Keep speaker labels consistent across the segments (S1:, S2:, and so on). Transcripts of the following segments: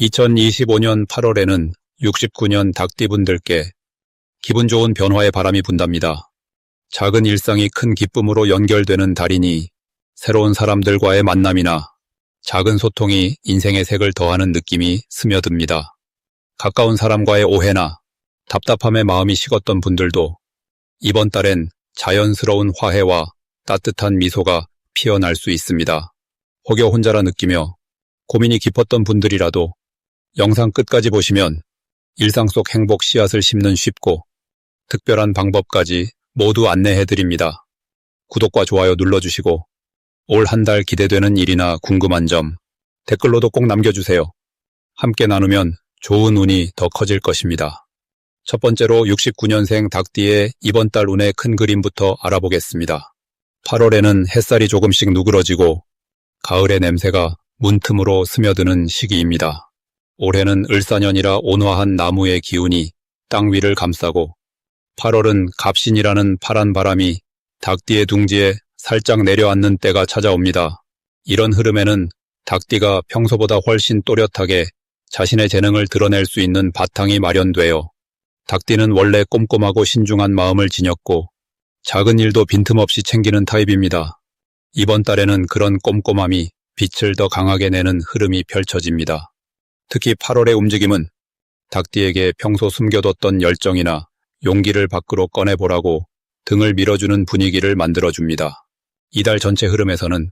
S1: 2025년 8월에는 69년 닭띠분들께 기분 좋은 변화의 바람이 분답니다. 작은 일상이 큰 기쁨으로 연결되는 달이니 새로운 사람들과의 만남이나 작은 소통이 인생의 색을 더하는 느낌이 스며듭니다. 가까운 사람과의 오해나 답답함에 마음이 식었던 분들도 이번 달엔 자연스러운 화해와 따뜻한 미소가 피어날 수 있습니다. 혹여 혼자라 느끼며 고민이 깊었던 분들이라도 영상 끝까지 보시면 일상 속 행복 씨앗을 심는 쉽고 특별한 방법까지 모두 안내해 드립니다. 구독과 좋아요 눌러주시고 올 한 달 기대되는 일이나 궁금한 점 댓글로도 꼭 남겨주세요. 함께 나누면 좋은 운이 더 커질 것입니다. 첫 번째로 69년생 닭띠의 이번 달 운의 큰 그림부터 알아보겠습니다. 8월에는 햇살이 조금씩 누그러지고 가을의 냄새가 문틈으로 스며드는 시기입니다. 올해는 을사년이라 온화한 나무의 기운이 땅 위를 감싸고 8월은 갑신이라는 파란 바람이 닭띠의 둥지에 살짝 내려앉는 때가 찾아옵니다. 이런 흐름에는 닭띠가 평소보다 훨씬 또렷하게 자신의 재능을 드러낼 수 있는 바탕이 마련되어 닭띠는 원래 꼼꼼하고 신중한 마음을 지녔고 작은 일도 빈틈없이 챙기는 타입입니다. 이번 달에는 그런 꼼꼼함이 빛을 더 강하게 내는 흐름이 펼쳐집니다. 특히 8월의 움직임은 닭띠에게 평소 숨겨뒀던 열정이나 용기를 밖으로 꺼내보라고 등을 밀어주는 분위기를 만들어줍니다. 이달 전체 흐름에서는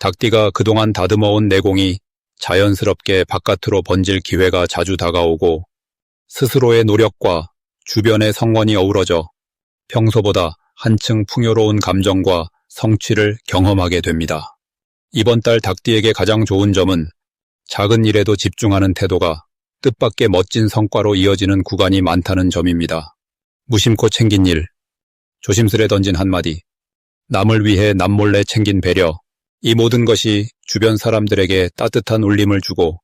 S1: 닭띠가 그동안 다듬어온 내공이 자연스럽게 바깥으로 번질 기회가 자주 다가오고 스스로의 노력과 주변의 성원이 어우러져 평소보다 한층 풍요로운 감정과 성취를 경험하게 됩니다. 이번 달 닭띠에게 가장 좋은 점은 작은 일에도 집중하는 태도가 뜻밖의 멋진 성과로 이어지는 구간이 많다는 점입니다. 무심코 챙긴 일, 조심스레 던진 한마디, 남을 위해 남몰래 챙긴 배려, 이 모든 것이 주변 사람들에게 따뜻한 울림을 주고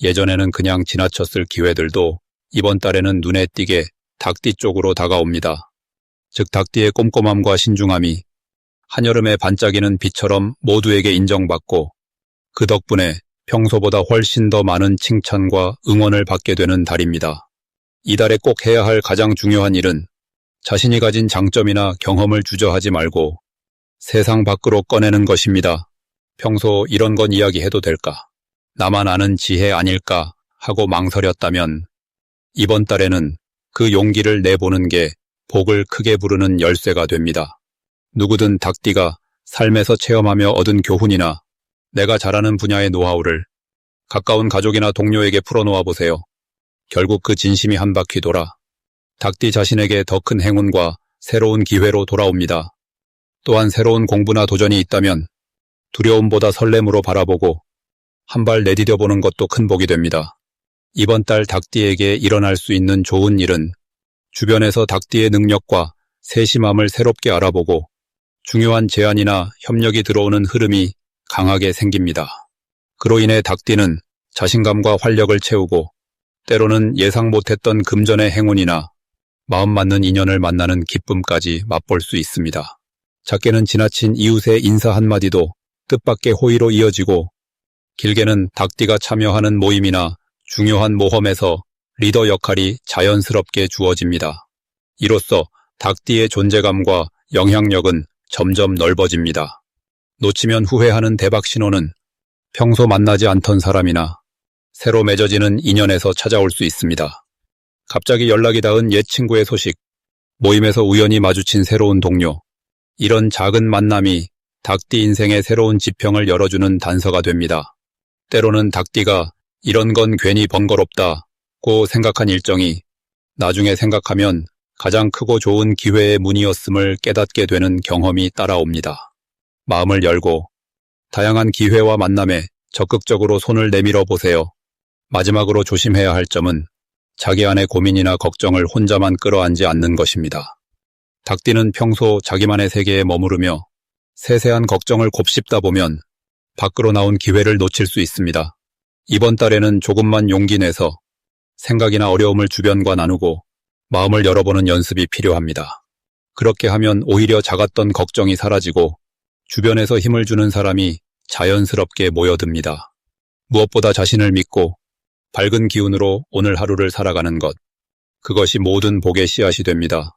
S1: 예전에는 그냥 지나쳤을 기회들도 이번 달에는 눈에 띄게 닭띠 쪽으로 다가옵니다. 즉 닭띠의 꼼꼼함과 신중함이 한여름에 반짝이는 빛처럼 모두에게 인정받고 그 덕분에 평소보다 훨씬 더 많은 칭찬과 응원을 받게 되는 달입니다. 이달에 꼭 해야 할 가장 중요한 일은 자신이 가진 장점이나 경험을 주저하지 말고 세상 밖으로 꺼내는 것입니다. 평소 이런 건 이야기해도 될까? 나만 아는 지혜 아닐까? 하고 망설였다면 이번 달에는 그 용기를 내보는 게 복을 크게 부르는 열쇠가 됩니다. 누구든 닭띠가 삶에서 체험하며 얻은 교훈이나 내가 잘하는 분야의 노하우를 가까운 가족이나 동료에게 풀어놓아 보세요. 결국 그 진심이 한 바퀴 돌아 닭띠 자신에게 더 큰 행운과 새로운 기회로 돌아옵니다. 또한 새로운 공부나 도전이 있다면 두려움보다 설렘으로 바라보고 한 발 내디뎌 보는 것도 큰 복이 됩니다. 이번 달 닭띠에게 일어날 수 있는 좋은 일은 주변에서 닭띠의 능력과 세심함을 새롭게 알아보고 중요한 제안이나 협력이 들어오는 흐름이 강하게 생깁니다. 그로 인해 닭띠는 자신감과 활력을 채우고 때로는 예상 못했던 금전의 행운이나 마음 맞는 인연을 만나는 기쁨까지 맛볼 수 있습니다. 작게는 지나친 이웃의 인사 한마디도 뜻밖의 호의로 이어지고 길게는 닭띠가 참여하는 모임이나 중요한 모험에서 리더 역할이 자연스럽게 주어집니다. 이로써 닭띠의 존재감과 영향력은 점점 넓어집니다. 놓치면 후회하는 대박 신호는 평소 만나지 않던 사람이나 새로 맺어지는 인연에서 찾아올 수 있습니다. 갑자기 연락이 닿은 옛 친구의 소식, 모임에서 우연히 마주친 새로운 동료, 이런 작은 만남이 닭띠 인생의 새로운 지평을 열어주는 단서가 됩니다. 때로는 닭띠가 이런 건 괜히 번거롭다고 생각한 일정이 나중에 생각하면 가장 크고 좋은 기회의 문이었음을 깨닫게 되는 경험이 따라옵니다. 마음을 열고 다양한 기회와 만남에 적극적으로 손을 내밀어 보세요. 마지막으로 조심해야 할 점은 자기 안의 고민이나 걱정을 혼자만 끌어안지 않는 것입니다. 닭띠는 평소 자기만의 세계에 머무르며 세세한 걱정을 곱씹다 보면 밖으로 나온 기회를 놓칠 수 있습니다. 이번 달에는 조금만 용기 내서 생각이나 어려움을 주변과 나누고 마음을 열어보는 연습이 필요합니다. 그렇게 하면 오히려 작았던 걱정이 사라지고 주변에서 힘을 주는 사람이 자연스럽게 모여듭니다. 무엇보다 자신을 믿고 밝은 기운으로 오늘 하루를 살아가는 것. 그것이 모든 복의 씨앗이 됩니다.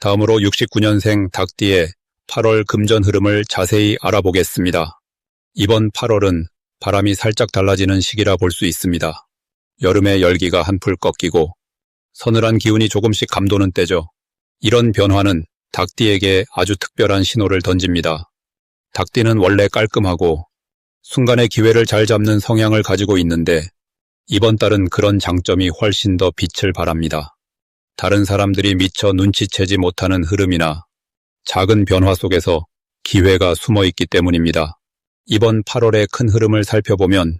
S1: 다음으로 69년생 닭띠의 8월 금전 흐름을 자세히 알아보겠습니다. 이번 8월은 바람이 살짝 달라지는 시기라 볼 수 있습니다. 여름의 열기가 한풀 꺾이고 서늘한 기운이 조금씩 감도는 때죠. 이런 변화는 닭띠에게 아주 특별한 신호를 던집니다. 닭띠는 원래 깔끔하고 순간의 기회를 잘 잡는 성향을 가지고 있는데 이번 달은 그런 장점이 훨씬 더 빛을 발합니다. 다른 사람들이 미처 눈치채지 못하는 흐름이나 작은 변화 속에서 기회가 숨어 있기 때문입니다. 이번 8월의 큰 흐름을 살펴보면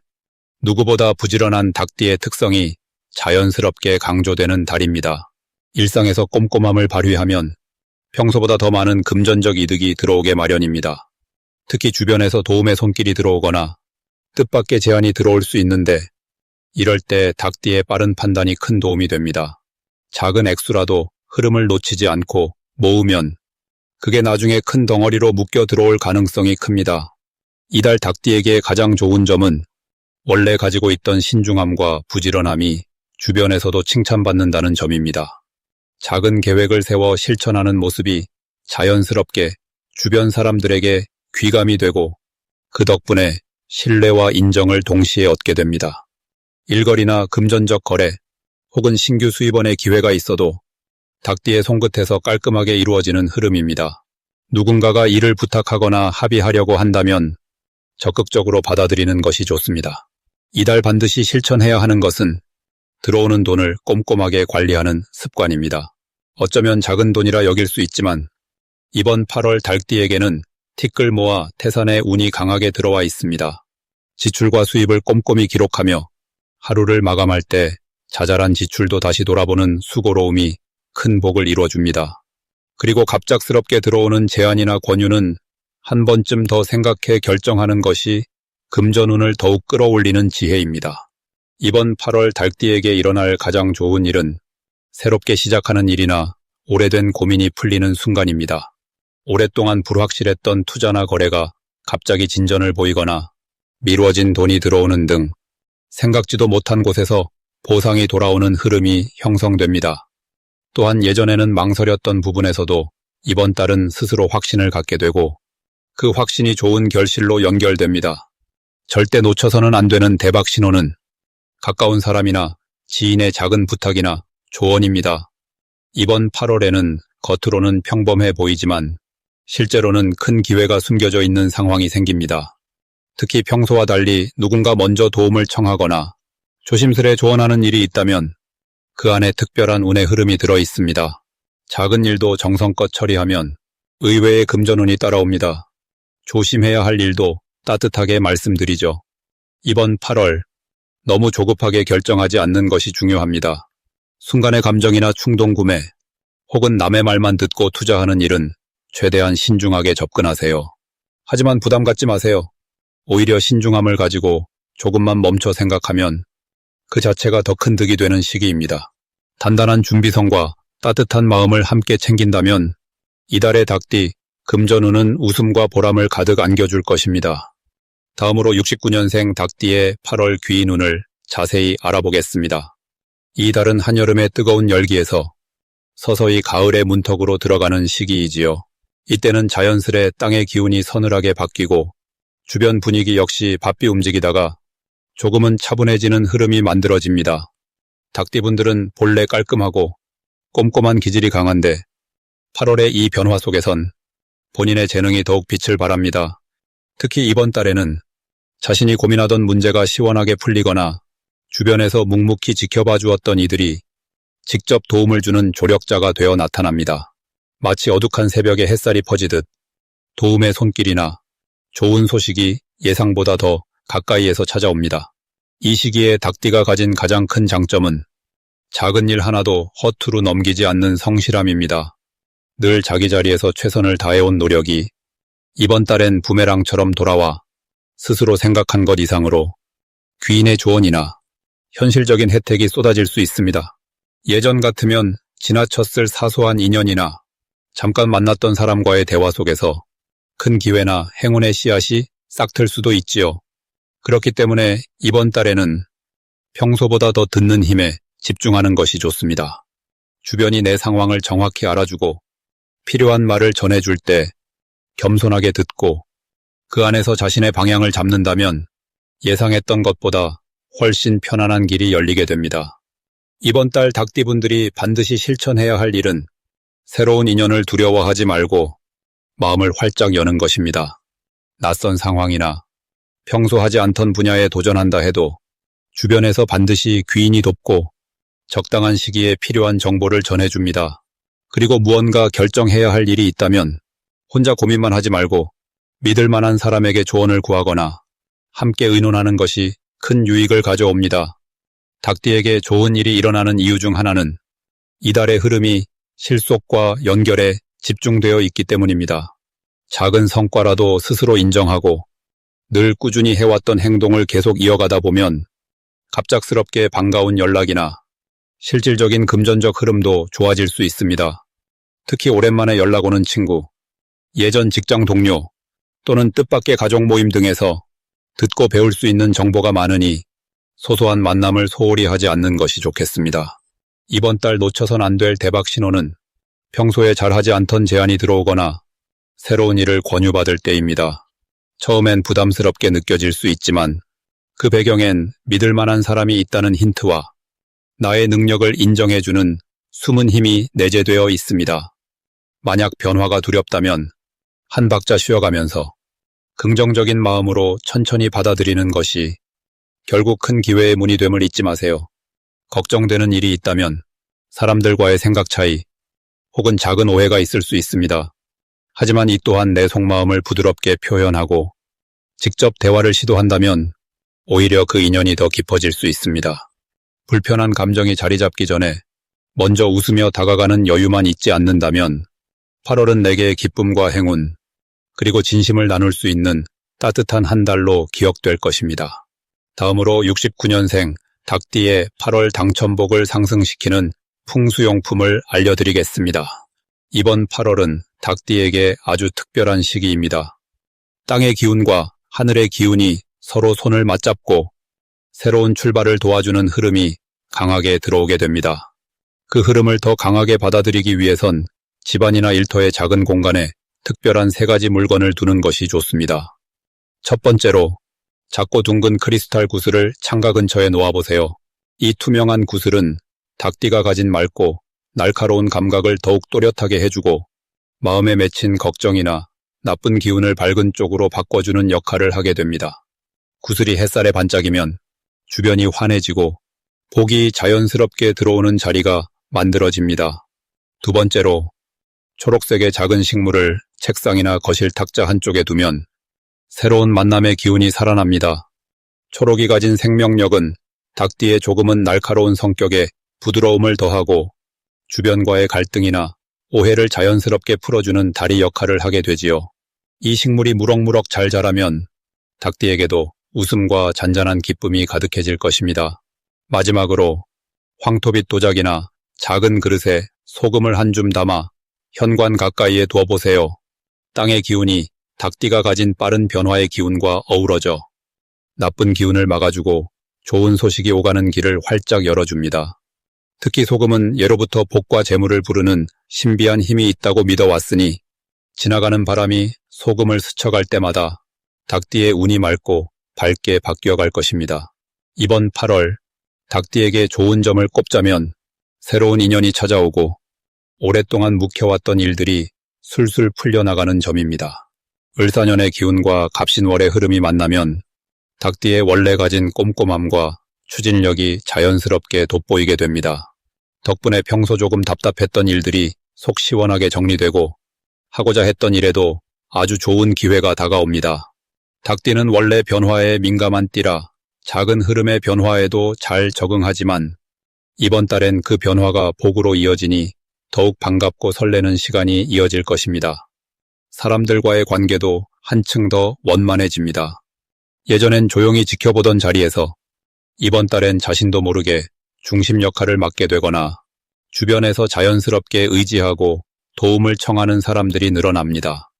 S1: 누구보다 부지런한 닭띠의 특성이 자연스럽게 강조되는 달입니다. 일상에서 꼼꼼함을 발휘하면 평소보다 더 많은 금전적 이득이 들어오게 마련입니다. 특히 주변에서 도움의 손길이 들어오거나 뜻밖의 제안이 들어올 수 있는데 이럴 때 닭띠의 빠른 판단이 큰 도움이 됩니다. 작은 액수라도 흐름을 놓치지 않고 모으면 그게 나중에 큰 덩어리로 묶여 들어올 가능성이 큽니다. 이달 닭띠에게 가장 좋은 점은 원래 가지고 있던 신중함과 부지런함이 주변에서도 칭찬받는다는 점입니다. 작은 계획을 세워 실천하는 모습이 자연스럽게 주변 사람들에게 귀감이 되고 그 덕분에 신뢰와 인정을 동시에 얻게 됩니다. 일거리나 금전적 거래 혹은 신규 수입원의 기회가 있어도 닭띠의 손끝에서 깔끔하게 이루어지는 흐름입니다. 누군가가 일을 부탁하거나 합의하려고 한다면 적극적으로 받아들이는 것이 좋습니다. 이달 반드시 실천해야 하는 것은 들어오는 돈을 꼼꼼하게 관리하는 습관입니다. 어쩌면 작은 돈이라 여길 수 있지만 이번 8월 달띠에게는 티끌 모아 태산의 운이 강하게 들어와 있습니다. 지출과 수입을 꼼꼼히 기록하며 하루를 마감할 때 자잘한 지출도 다시 돌아보는 수고로움이 큰 복을 이루어줍니다. 그리고 갑작스럽게 들어오는 제안이나 권유는 한 번쯤 더 생각해 결정하는 것이 금전운을 더욱 끌어올리는 지혜입니다. 이번 8월 달띠에게 일어날 가장 좋은 일은 새롭게 시작하는 일이나 오래된 고민이 풀리는 순간입니다. 오랫동안 불확실했던 투자나 거래가 갑자기 진전을 보이거나 미루어진 돈이 들어오는 등 생각지도 못한 곳에서 보상이 돌아오는 흐름이 형성됩니다. 또한 예전에는 망설였던 부분에서도 이번 달은 스스로 확신을 갖게 되고 그 확신이 좋은 결실로 연결됩니다. 절대 놓쳐서는 안 되는 대박 신호는 가까운 사람이나 지인의 작은 부탁이나 조언입니다. 이번 8월에는 겉으로는 평범해 보이지만 실제로는 큰 기회가 숨겨져 있는 상황이 생깁니다. 특히 평소와 달리 누군가 먼저 도움을 청하거나 조심스레 조언하는 일이 있다면 그 안에 특별한 운의 흐름이 들어 있습니다. 작은 일도 정성껏 처리하면 의외의 금전운이 따라옵니다. 조심해야 할 일도 따뜻하게 말씀드리죠. 이번 8월 너무 조급하게 결정하지 않는 것이 중요합니다. 순간의 감정이나 충동 구매 혹은 남의 말만 듣고 투자하는 일은 최대한 신중하게 접근하세요. 하지만 부담 갖지 마세요. 오히려 신중함을 가지고 조금만 멈춰 생각하면 그 자체가 더 큰 득이 되는 시기입니다. 단단한 준비성과 따뜻한 마음을 함께 챙긴다면 이달의 닭띠 금전운은 웃음과 보람을 가득 안겨줄 것입니다. 다음으로 69년생 닭띠의 8월 귀인운을 자세히 알아보겠습니다. 이 달은 한여름의 뜨거운 열기에서 서서히 가을의 문턱으로 들어가는 시기이지요. 이때는 자연스레 땅의 기운이 서늘하게 바뀌고 주변 분위기 역시 바삐 움직이다가 조금은 차분해지는 흐름이 만들어집니다. 닭띠분들은 본래 깔끔하고 꼼꼼한 기질이 강한데 8월의 이 변화 속에선 본인의 재능이 더욱 빛을 발합니다. 특히 이번 달에는 자신이 고민하던 문제가 시원하게 풀리거나 주변에서 묵묵히 지켜봐 주었던 이들이 직접 도움을 주는 조력자가 되어 나타납니다. 마치 어둑한 새벽에 햇살이 퍼지듯 도움의 손길이나 좋은 소식이 예상보다 더 가까이에서 찾아옵니다. 이 시기에 닭띠가 가진 가장 큰 장점은 작은 일 하나도 허투루 넘기지 않는 성실함입니다. 늘 자기 자리에서 최선을 다해온 노력이 이번 달엔 부메랑처럼 돌아와 스스로 생각한 것 이상으로 귀인의 조언이나 현실적인 혜택이 쏟아질 수 있습니다. 예전 같으면 지나쳤을 사소한 인연이나 잠깐 만났던 사람과의 대화 속에서 큰 기회나 행운의 씨앗이 싹틀 수도 있지요. 그렇기 때문에 이번 달에는 평소보다 더 듣는 힘에 집중하는 것이 좋습니다. 주변이 내 상황을 정확히 알아주고 필요한 말을 전해줄 때 겸손하게 듣고 그 안에서 자신의 방향을 잡는다면 예상했던 것보다 훨씬 편안한 길이 열리게 됩니다. 이번 달 닭띠분들이 반드시 실천해야 할 일은 새로운 인연을 두려워하지 말고 마음을 활짝 여는 것입니다. 낯선 상황이나 평소 하지 않던 분야에 도전한다 해도 주변에서 반드시 귀인이 돕고 적당한 시기에 필요한 정보를 전해줍니다. 그리고 무언가 결정해야 할 일이 있다면 혼자 고민만 하지 말고 믿을 만한 사람에게 조언을 구하거나 함께 의논하는 것이 큰 유익을 가져옵니다. 닭띠에게 좋은 일이 일어나는 이유 중 하나는 이달의 흐름이 실속과 연결에 집중되어 있기 때문입니다. 작은 성과라도 스스로 인정하고 늘 꾸준히 해왔던 행동을 계속 이어가다 보면 갑작스럽게 반가운 연락이나 실질적인 금전적 흐름도 좋아질 수 있습니다. 특히 오랜만에 연락 오는 친구, 예전 직장 동료 또는 뜻밖의 가족 모임 등에서 듣고 배울 수 있는 정보가 많으니 소소한 만남을 소홀히 하지 않는 것이 좋겠습니다. 이번 달 놓쳐선 안 될 대박 신호는 평소에 잘하지 않던 제안이 들어오거나 새로운 일을 권유받을 때입니다. 처음엔 부담스럽게 느껴질 수 있지만 그 배경엔 믿을 만한 사람이 있다는 힌트와 나의 능력을 인정해주는 숨은 힘이 내재되어 있습니다. 만약 변화가 두렵다면 한 박자 쉬어가면서 긍정적인 마음으로 천천히 받아들이는 것이 결국 큰 기회의 문이 됨을 잊지 마세요. 걱정되는 일이 있다면 사람들과의 생각 차이 혹은 작은 오해가 있을 수 있습니다. 하지만 이 또한 내 속마음을 부드럽게 표현하고 직접 대화를 시도한다면 오히려 그 인연이 더 깊어질 수 있습니다. 불편한 감정이 자리 잡기 전에 먼저 웃으며 다가가는 여유만 있지 않는다면 8월은 내게 기쁨과 행운, 그리고 진심을 나눌 수 있는 따뜻한 한 달로 기억될 것입니다. 다음으로 69년생 닭띠의 8월 당첨복을 상승시키는 풍수용품을 알려드리겠습니다. 이번 8월은 닭띠에게 아주 특별한 시기입니다. 땅의 기운과 하늘의 기운이 서로 손을 맞잡고 새로운 출발을 도와주는 흐름이 강하게 들어오게 됩니다. 그 흐름을 더 강하게 받아들이기 위해선 집안이나 일터의 작은 공간에 특별한 세 가지 물건을 두는 것이 좋습니다. 첫 번째로 작고 둥근 크리스탈 구슬을 창가 근처에 놓아보세요. 이 투명한 구슬은 닭띠가 가진 맑고 날카로운 감각을 더욱 또렷하게 해주고 마음에 맺힌 걱정이나 나쁜 기운을 밝은 쪽으로 바꿔주는 역할을 하게 됩니다. 구슬이 햇살에 반짝이면 주변이 환해지고 복이 자연스럽게 들어오는 자리가 만들어집니다. 두 번째로 초록색의 작은 식물을 책상이나 거실 탁자 한쪽에 두면 새로운 만남의 기운이 살아납니다. 초록이 가진 생명력은 닭띠의 조금은 날카로운 성격에 부드러움을 더하고 주변과의 갈등이나 오해를 자연스럽게 풀어주는 다리 역할을 하게 되지요. 이 식물이 무럭무럭 잘 자라면 닭띠에게도 웃음과 잔잔한 기쁨이 가득해질 것입니다. 마지막으로 황토빛 도자기나 작은 그릇에 소금을 한 줌 담아 현관 가까이에 두어보세요. 땅의 기운이 닭띠가 가진 빠른 변화의 기운과 어우러져 나쁜 기운을 막아주고 좋은 소식이 오가는 길을 활짝 열어줍니다. 특히 소금은 예로부터 복과 재물을 부르는 신비한 힘이 있다고 믿어왔으니 지나가는 바람이 소금을 스쳐갈 때마다 닭띠의 운이 맑고 밝게 바뀌어갈 것입니다. 이번 8월 닭띠에게 좋은 점을 꼽자면 새로운 인연이 찾아오고 오랫동안 묵혀왔던 일들이 술술 풀려나가는 점입니다. 을사년의 기운과 갑신월의 흐름이 만나면 닭띠의 원래 가진 꼼꼼함과 추진력이 자연스럽게 돋보이게 됩니다. 덕분에 평소 조금 답답했던 일들이 속 시원하게 정리되고 하고자 했던 일에도 아주 좋은 기회가 다가옵니다. 닭띠는 원래 변화에 민감한 띠라 작은 흐름의 변화에도 잘 적응하지만 이번 달엔 그 변화가 복으로 이어지니 더욱 반갑고 설레는 시간이 이어질 것입니다. 사람들과의 관계도 한층 더 원만해집니다. 예전엔 조용히 지켜보던 자리에서 이번 달엔 자신도 모르게 중심 역할을 맡게 되거나 주변에서 자연스럽게 의지하고 도움을 청하는 사람들이 늘어납니다.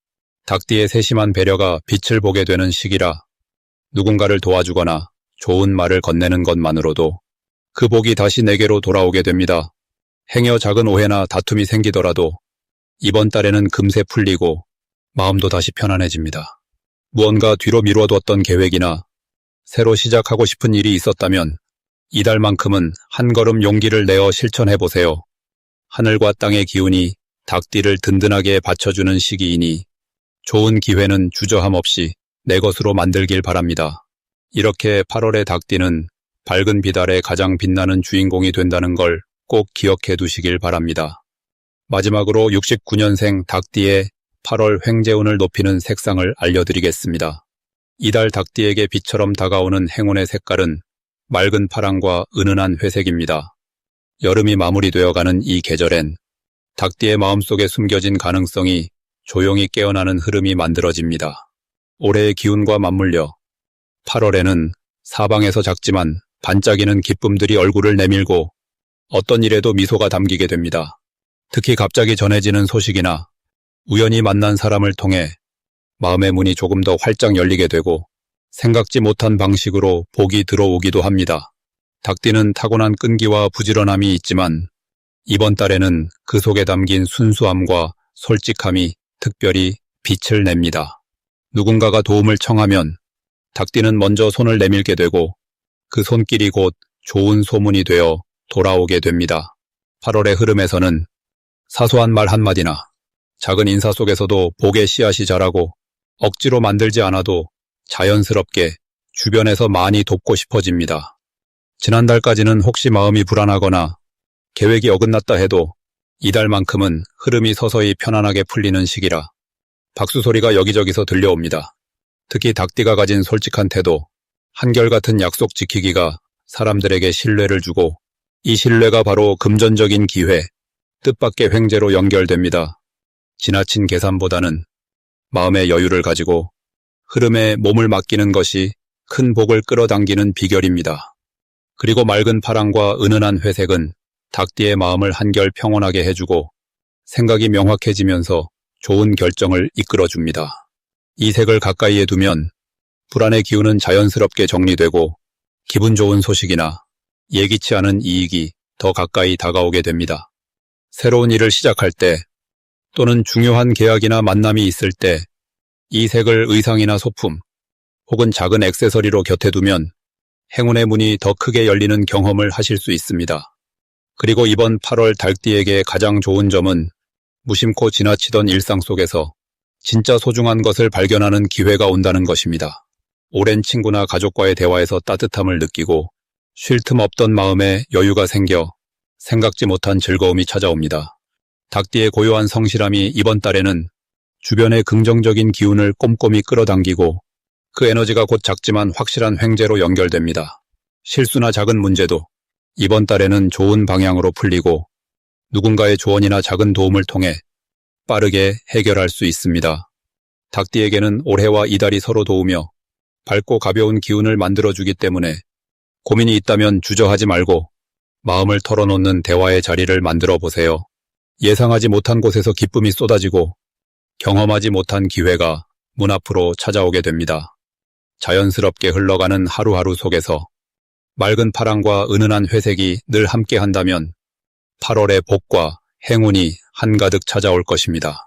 S1: 닭띠의 세심한 배려가 빛을 보게 되는 시기라 누군가를 도와주거나 좋은 말을 건네는 것만으로도 그 복이 다시 내게로 돌아오게 됩니다. 행여 작은 오해나 다툼이 생기더라도 이번 달에는 금세 풀리고 마음도 다시 편안해집니다. 무언가 뒤로 미뤄뒀던 계획이나 새로 시작하고 싶은 일이 있었다면 이달만큼은 한 걸음 용기를 내어 실천해 보세요. 하늘과 땅의 기운이 닭띠를 든든하게 받쳐주는 시기이니 좋은 기회는 주저함 없이 내 것으로 만들길 바랍니다. 이렇게 8월의 닭띠는 밝은 비달의 가장 빛나는 주인공이 된다는 걸 꼭 기억해 두시길 바랍니다. 마지막으로 69년생 닭띠의 8월 횡재운을 높이는 색상을 알려드리겠습니다. 이달 닭띠에게 빛처럼 다가오는 행운의 색깔은 맑은 파랑과 은은한 회색입니다. 여름이 마무리되어가는 이 계절엔 닭띠의 마음속에 숨겨진 가능성이 조용히 깨어나는 흐름이 만들어집니다. 올해의 기운과 맞물려 8월에는 사방에서 작지만 반짝이는 기쁨들이 얼굴을 내밀고 어떤 일에도 미소가 담기게 됩니다. 특히 갑자기 전해지는 소식이나 우연히 만난 사람을 통해 마음의 문이 조금 더 활짝 열리게 되고 생각지 못한 방식으로 복이 들어오기도 합니다. 닭띠는 타고난 끈기와 부지런함이 있지만 이번 달에는 그 속에 담긴 순수함과 솔직함이 특별히 빛을 냅니다. 누군가가 도움을 청하면 닭띠는 먼저 손을 내밀게 되고 그 손길이 곧 좋은 소문이 되어 돌아오게 됩니다. 8월의 흐름에서는 사소한 말 한마디나 작은 인사 속에서도 복의 씨앗이 자라고 억지로 만들지 않아도 자연스럽게 주변에서 많이 돕고 싶어집니다. 지난달까지는 혹시 마음이 불안하거나 계획이 어긋났다 해도 이달만큼은 흐름이 서서히 편안하게 풀리는 시기라 박수 소리가 여기저기서 들려옵니다. 특히 닭띠가 가진 솔직한 태도, 한결같은 약속 지키기가 사람들에게 신뢰를 주고 이 신뢰가 바로 금전적인 기회, 뜻밖의 횡재로 연결됩니다. 지나친 계산보다는 마음의 여유를 가지고 흐름에 몸을 맡기는 것이 큰 복을 끌어당기는 비결입니다. 그리고 맑은 파랑과 은은한 회색은 닭띠의 마음을 한결 평온하게 해주고 생각이 명확해지면서 좋은 결정을 이끌어줍니다. 이 색을 가까이에 두면 불안의 기운은 자연스럽게 정리되고 기분 좋은 소식이나 예기치 않은 이익이 더 가까이 다가오게 됩니다. 새로운 일을 시작할 때 또는 중요한 계약이나 만남이 있을 때 이 색을 의상이나 소품 혹은 작은 액세서리로 곁에 두면 행운의 문이 더 크게 열리는 경험을 하실 수 있습니다. 그리고 이번 8월 달띠에게 가장 좋은 점은 무심코 지나치던 일상 속에서 진짜 소중한 것을 발견하는 기회가 온다는 것입니다. 오랜 친구나 가족과의 대화에서 따뜻함을 느끼고 쉴 틈 없던 마음에 여유가 생겨 생각지 못한 즐거움이 찾아옵니다. 닭띠의 고요한 성실함이 이번 달에는 주변의 긍정적인 기운을 꼼꼼히 끌어당기고 그 에너지가 곧 작지만 확실한 횡재로 연결됩니다. 실수나 작은 문제도 이번 달에는 좋은 방향으로 풀리고 누군가의 조언이나 작은 도움을 통해 빠르게 해결할 수 있습니다. 닭띠에게는 올해와 이달이 서로 도우며 밝고 가벼운 기운을 만들어주기 때문에 고민이 있다면 주저하지 말고 마음을 털어놓는 대화의 자리를 만들어 보세요. 예상하지 못한 곳에서 기쁨이 쏟아지고 경험하지 못한 기회가 문 앞으로 찾아오게 됩니다. 자연스럽게 흘러가는 하루하루 속에서 맑은 파랑과 은은한 회색이 늘 함께 한다면 8월의 복과 행운이 한가득 찾아올 것입니다.